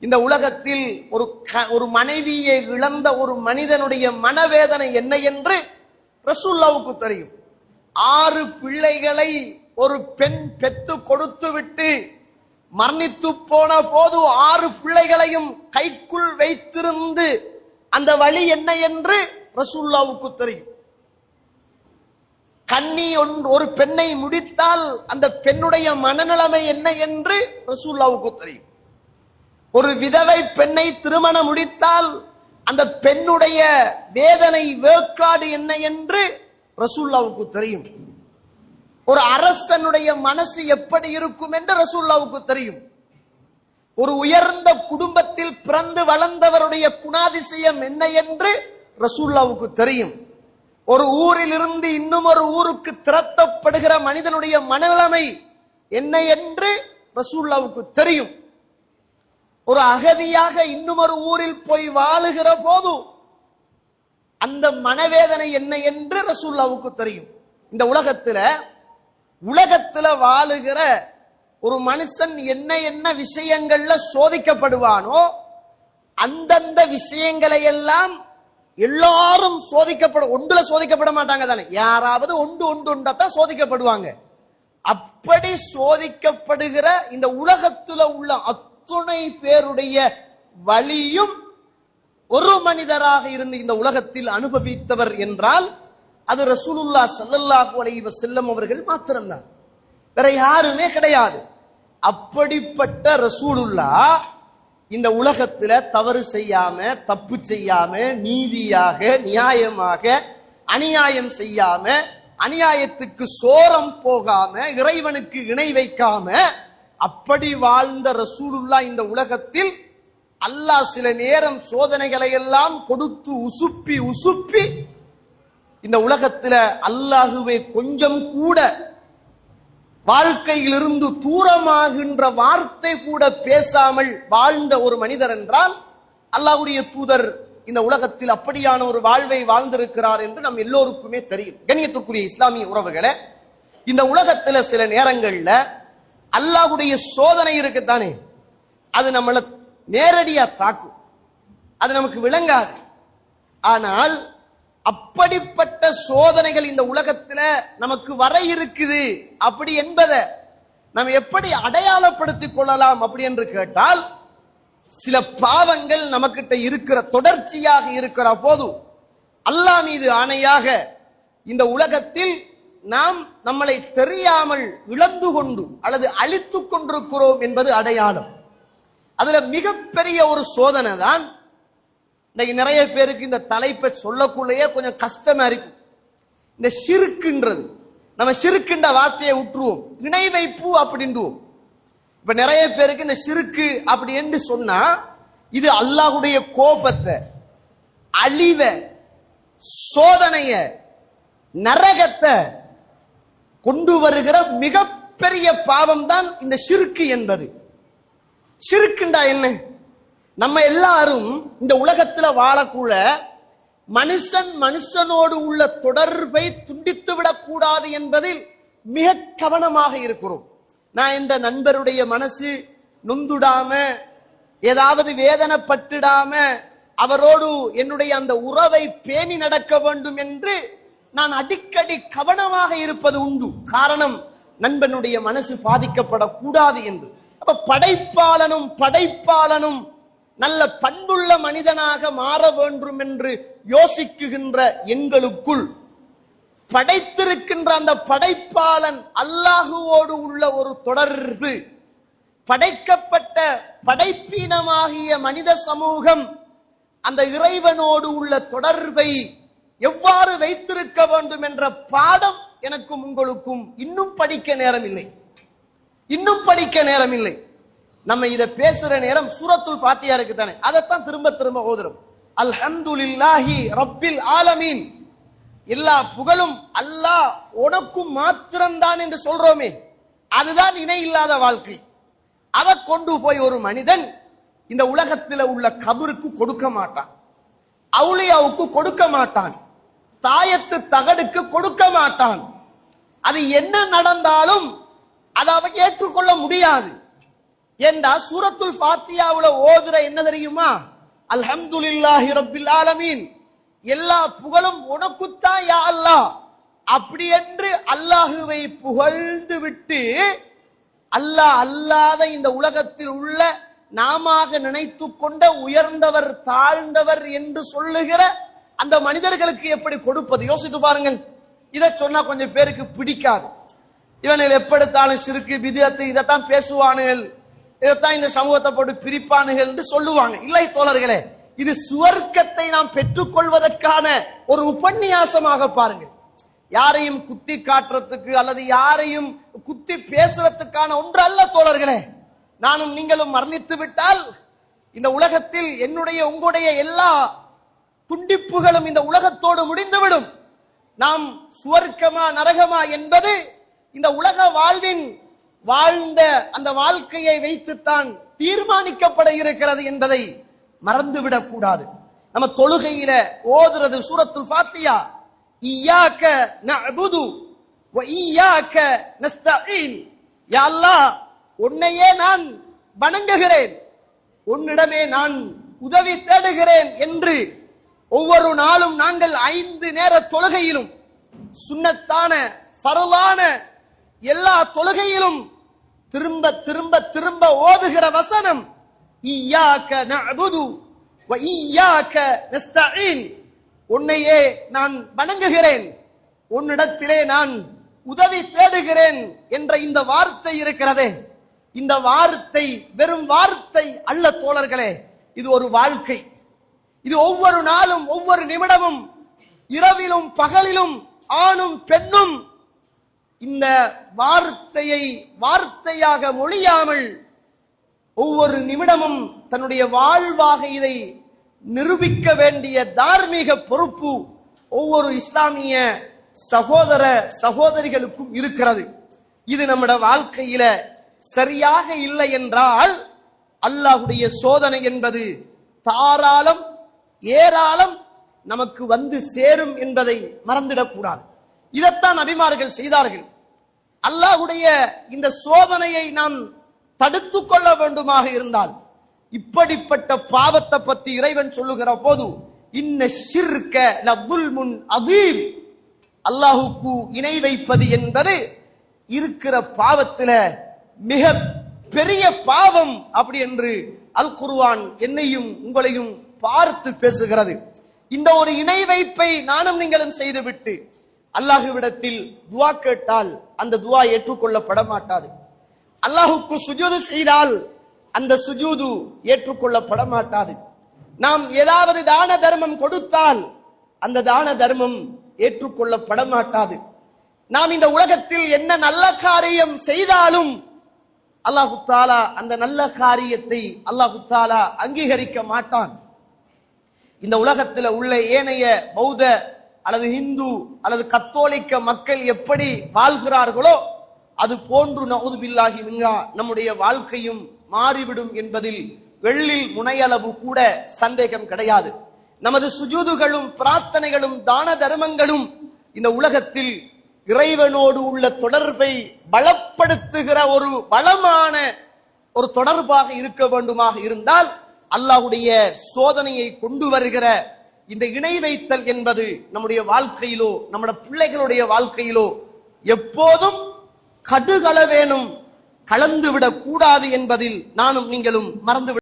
இந்த உலகத்தில் ஒரு க- ஒரு மனைவியை இழந்த ஒரு மனிதனுடைய மனவேதனை என்ன என்று ரசூல்லாவுக்கு தெரியும். ஆறு பிள்ளைகளை ஒரு பெண் பெத்து கொடுத்து விட்டு மரணித்து போன போது ஆறு பிள்ளைகளையும் கைக்குள் வைத்திருந்து அந்த வழி என்ன என்று ரசூல்லாவுக்கு தெரியும். கண்ணி ஒன்று ஒரு பெண்ணை முடித்தால் அந்த பெண்ணுடைய மனநிலைமை என்ன என்று ரசூல்லாவுக்கு தெரியும். ஒரு விதவை பெண்ணை திருமணம் முடித்தால் அந்த பெண்ணுடைய வேதனை வேக்காடு என்ன என்று ரசூல்லாவுக்கு தெரியும். ஒரு அரசனுடைய மனசு எப்படி இருக்கும் என்று ரசூல்லாவுக்கு தெரியும். ஒரு உயர்ந்த குடும்பத்தில் பிறந்து வளர்ந்தவருடைய குணாதிசயம் என்ன என்று ரசூல்லாவுக்கு தெரியும். ஒரு ஊரில் இருந்து இன்னும் ஒரு ஊருக்கு திறத்தப்படுகிற மனிதனுடைய மனநிலைமை என்ன என்று ரசூல்லாவுக்கு தெரியும். ஒரு அகதியாக இன்னும் ஒரு ஊரில் போய் வாழுகிற போது அந்த மனவேதனை என்ன என்று ரசூல்லாவுக்கு தெரியும். இந்த உலகத்துல உலகத்துல வாழுகிற ஒரு மனுஷன் என்ன என்ன விஷயங்கள்ல சோதிக்கப்படுவானோ அந்தந்த விஷயங்களை எல்லாம் எல்லாரும் சோதிக்கப்பட ஒன்றுல சோதிக்கப்பட மாட்டாங்க தானே. யாராவது ஒன்று ஒன்று ஒன்றத்தான் சோதிக்கப்படுவாங்க. அப்படி சோதிக்கப்படுகிற இந்த உலகத்துல உள்ள அத்துணை பேருடைய வழியும் ஒரு மனிதராக இருந்து இந்த உலகத்தில் அனுபவித்தவர் என்றால் அது ரசூலுல்லா சல்லல்லாஹு அலைவ செல்லம் அவர்கள் மாத்திரம்தான். வேற யாருமே கிடையாது. அப்படிப்பட்ட ரசூலுல்லா இந்த உலகத்துல தவறு செய்யாம தப்பு செய்யாம நீதியாக நியாயமாக அநியாயம் செய்யாம அநியாயத்துக்கு சோரம் போகாம இறைவனுக்கு இணை வைக்காம அப்படி வாழ்ந்த ரசூலுல்லா இந்த உலகத்தில் அல்லாஹ் சில நேரம் சோதனைகளை எல்லாம் கொடுத்து உசுப்பி உசுப்பி இந்த உலகத்தில் அல்லாஹுவை கொஞ்சம் கூட வாழ்க்கையிலிருந்து தூரமாகின்ற வார்த்தை கூட பேசாமல் வாழ்ந்த ஒரு மனிதர் என்றால் அல்லாஹுடைய தூதர் இந்த உலகத்தில் அப்படியான ஒரு வாழ்வை வாழ்ந்திருக்கிறார் என்று நம் எல்லோருக்குமே தெரியும். கண்ணியத்துக்குரிய இஸ்லாமிய உறவுகளே இந்த உலகத்தில் சில நேரங்களில் அல்லாஹ்வுடைய சோதனை இருக்குத்தானே அது நம்மளை நேரடியா தாக்கும். அது நமக்கு விளங்காது. ஆனால் அப்படிப்பட்ட சோதனைகள் இந்த உலகத்துல நமக்கு வர இருக்குது. அப்படி என்பதை நம்ம எப்படி அடையாளப்படுத்திக் கொள்ளலாம் அப்படி என்று கேட்டால் சில பாவங்கள் நமக்கிட்ட இருக்கிற தொடர்ச்சியாக இருக்கிற போது அல்லாஹ் மீது ஆணையாக இந்த உலகத்தில் நாம் நம்மளை தெரியாமல் இழந்து கொண்டு அல்லது அழித்துக் கொண்டிருக்கிறோம் என்பது அடையாளம். அதுல மிகப்பெரிய ஒரு சோதனை தான் இன்னைக்கு நிறைய பேருக்கு இந்த தலைப்பை சொல்லக்குள்ளேயே கொஞ்சம் கஷ்டமா இருக்கும் இந்த சிறுக்குன்றது. நம்ம சிறுக்குன்ற வார்த்தையை விட்டுருவோம். இணை வைப்பு அப்படின்றோம் இப்ப நிறைய பேருக்கு இந்த சிறுக்கு அப்படி என்று சொன்னா இது அல்லாஹுடைய கோபத்தை அழிவ சோதனைய நரகத்தை கொண்டு வருகிற மிகப்பெரிய பாவம் தான் இந்த சிறுக்கு என்பது. சிறுக்குண்டா என்ன? நம்ம எல்லாரும் இந்த உலகத்துல வாழக்கூட மனுஷன் மனுஷனோடு உள்ள தொடர்பை துண்டித்து விடக்கூடாது என்பதில் மிக கவனமாக இருக்கிறோம். நான் இந்த நண்பருடைய மனசு நொந்துடாம ஏதாவது வேதனைப்பட்டுடாம அவரோடு என்னுடைய அந்த உறவை பேணி நடக்க வேண்டும் என்று நான் அடிக்கடி கவனமாக இருப்பது உண்டு. காரணம் நண்பனுடைய மனசு பாதிக்கப்படக்கூடாது என்று. அப்ப படைப்பாளனும் படைப்பாளனும் நல்ல பண்புள்ள மனிதனாக மாற வேண்டும் என்று யோசிக்குகின்ற எங்களுக்குள் படைத்திருக்கின்ற அந்த படைப்பாளன் அல்லாஹுவோடு உள்ள ஒரு தொடர்பு. படைக்கப்பட்ட படைப்பீனமாகிய மனித சமூகம் அந்த இறைவனோடு உள்ள தொடர்பை எவ்வாறு வைத்திருக்க வேண்டும் என்ற பாடம் எனக்கும் உங்களுக்கும் இன்னும் படிக்க நேரம் இல்லை இன்னும் படிக்க நேரம் இல்லை நம்ம இதை பேசுற நேரம் சூரத்துல் ஃபாத்தியா இருக்கு தானே. அதைத்தான் திரும்ப திரும்ப ஓதுறோம். அல்ஹம்துலில்லாஹி ரப்பில் ஆலமீன். எல்லா புகழும் அல்லாஹ் உனக்கும் மாத்திரம்தான் என்று சொல்றோமே. அதுதான் இணை இல்லாத வாழ்க்கை. அதை கொண்டு போய் ஒரு மனிதன் இந்த உலகத்தில் உள்ள கபருக்கு கொடுக்க மாட்டான். அவுளியாவுக்கு கொடுக்க மாட்டான். தாயத்து தகடுக்கு கொடுக்க மாட்டான். அது என்ன நடந்தாலும் அதை அவன் ஏற்றுக்கொள்ள முடியாது. ஏண்டா சூரத்துல் ஃபாத்தியாவுல ஓதுற என்ன தெரியுமா? அல்ஹம்துலில்லாஹி ரப்பில் ஆலமீன். எல்லா புகழும் உனக்குத்தான் யா அல்லாஹ். அப்படி என்று அல்லாஹுவை புகழ்ந்து விட்டு அல்லாஹ் அல்லாத இந்த உலகத்தில் உள்ள நாமாக நினைத்து கொண்ட உயர்ந்தவர் தாழ்ந்தவர் என்று சொல்லுகிற அந்த மனிதர்களுக்கு எப்படி கொடுப்பது? யோசித்து பாருங்கள். இதை சொன்னா கொஞ்சம் பேருக்கு பிடிக்காது. இவனில் எப்பெடுத்தாலும் சிறுக்கு விதத்தை இதைத்தான் பேசுவானுகள். இதைத்தான் இந்த சமூகத்தை போட்டு பிரிப்பானுகள் என்று சொல்லுவாங்க. இல்லை தோழர்களே இது சுவர்க்கத்தை நாம் பெற்றுக்கொள்வதற்கான ஒரு உபன்யாசமாக பாருங்கள். யாரையும் குத்தி காட்டுறதுக்கு அல்லது யாரையும் குத்தி பேசுறதுக்கான ஒன்று அல்ல தோழர்களே. நானும் நீங்களும் மரணித்து விட்டால் இந்த உலகத்தில் என்னுடைய உங்களுடைய எல்லா துண்டிப்புகளும் இந்த உலகத்தோடு முடிந்துவிடும். நாம் சுவர்க்கமா நரகமா என்பது இந்த உலக வாழ்வின் வாழ்ந்த அந்த வாழ்க்கையை வைத்துத்தான் தீர்மானிக்கப்பட இருக்கிறது என்பதை மறந்துவிடக் கூடாது. நம்ம தொழுகையில ஓதுறது சூரத்துல் ஃபாத்தியா இய்யாக நபுது வ நஸ்தீன் யா அல்லாஹ் உன்னையே நான் வணங்குகிறேன். உன்னிடமே நான் உதவி தேடுகிறேன் என்று ஒவ்வொரு நாளும் நாங்கள் ஐந்து நேர தொழுகையிலும் சுண்ணத்தான பரவான எல்லா தொழுகையிலும் திரும்ப திரும்ப திரும்ப ஓதுகிற வசனம் இய்யாக நபுது வ இய்யாக உன்னையே நான் வணங்குகிறேன். உன்னிடத்திலே நான் உதவி தேடுகிறேன் என்ற இந்த வார்த்தை இருக்கிறதே. இந்த வார்த்தை வெறும் வார்த்தை அல்ல தோழர்களே. இது ஒரு வாழ்க்கை. இது ஒவ்வொரு நாளும் ஒவ்வொரு நிமிடமும் இரவிலும் பகலிலும் ஆணும் பெண்ணும் இந்த வார்த்தையை வார்த்தையாக மொழியாமல் ஒவ்வொரு நிமிடமும் தன்னுடைய வாழ்வாக இதை நிரூபிக்க வேண்டிய தார்மீக பொறுப்பு ஒவ்வொரு இஸ்லாமிய சகோதர சகோதரிகளுக்கும் இருக்கிறது. இது நம்முடைய வாழ்க்கையில சரியாக இல்லை என்றால் அல்லாஹுடைய சோதனை என்பது தாராளம் ஏராளம் நமக்கு வந்து சேரும் என்பதை மறந்துடக்கூடாது இதைத்தான் அபிமார்கள் செய்தார்கள். அல்லாஹுடைய இந்த சோதனையை நாம் தடுத்து கொள்ள வேண்டுமாக இருந்தால் இப்படிப்பட்ட பாவத்தை பத்தி இறைவன் சொல்லுகிற போது இன்ன ஷிர்க லதுல்முன் அதீம் அல்லாஹுக்கு இணை வைப்பது என்பது இருக்கிற பாவத்தில் மிக பெரிய பாவம் அப்படி என்று அல் குருவான் என்னையும் உங்களையும் பார்த்து பேசுகிறது. இந்த ஒரு இணை வைப்பை நானும் நீங்களும் செய்துவிட்டு அல்லாஹுவிடத்தில் துவா கேட்டால் அந்த துவா ஏற்றுக்கொள்ளப்பட மாட்டாது அல்லாஹுக்கு சுஜூது செய்தால் அந்த சுஜூது ஏற்றுக்கொள்ளப்பட மாட்டாது நாம் ஏதாவது தான தர்மம் கொடுத்தால் அந்த தான தர்மம் ஏற்றுக்கொள்ளப்பட மாட்டாது நாம் இந்த உலகத்தில் என்ன நல்ல காரியம் செய்தாலும் அல்லாஹு தாலா அந்த நல்ல காரியத்தை அல்லாஹு தாலா அங்கீகரிக்க மாட்டான். இந்த உலகத்தில் உள்ள ஏனைய பௌத்த அல்லது இந்து அல்லது கத்தோலிக்க மக்கள் எப்படி வாழ்கிறார்களோ அது போன்று நவுது பில்லாகி மின்ஹா நம்முடைய வாழ்க்கையும் மாறிவிடும் என்பதில் வெள்ளில் முனையளவு கூட சந்தேகம் கிடையாது. நமது சுஜூதுகளும் பிரார்த்தனைகளும் தான தர்மங்களும் இந்த உலகத்தில் இறைவனோடு உள்ள தொடர்பை பலப்படுத்துகிற ஒரு பலமான ஒரு தொடர்பாக இருக்க வேண்டுமாக இருந்தால் அல்லாஹுடைய சோதனையை கொண்டு வருகிற இந்த இணை வைத்தல் என்பது நம்முடைய வாழ்க்கையிலோ நம்முடைய பிள்ளைகளுடைய வாழ்க்கையிலோ எப்போதும் கடுகளவேனும் கலந்துவிடக் கூடாது என்பதில் நானும் நீங்களும் மறந்து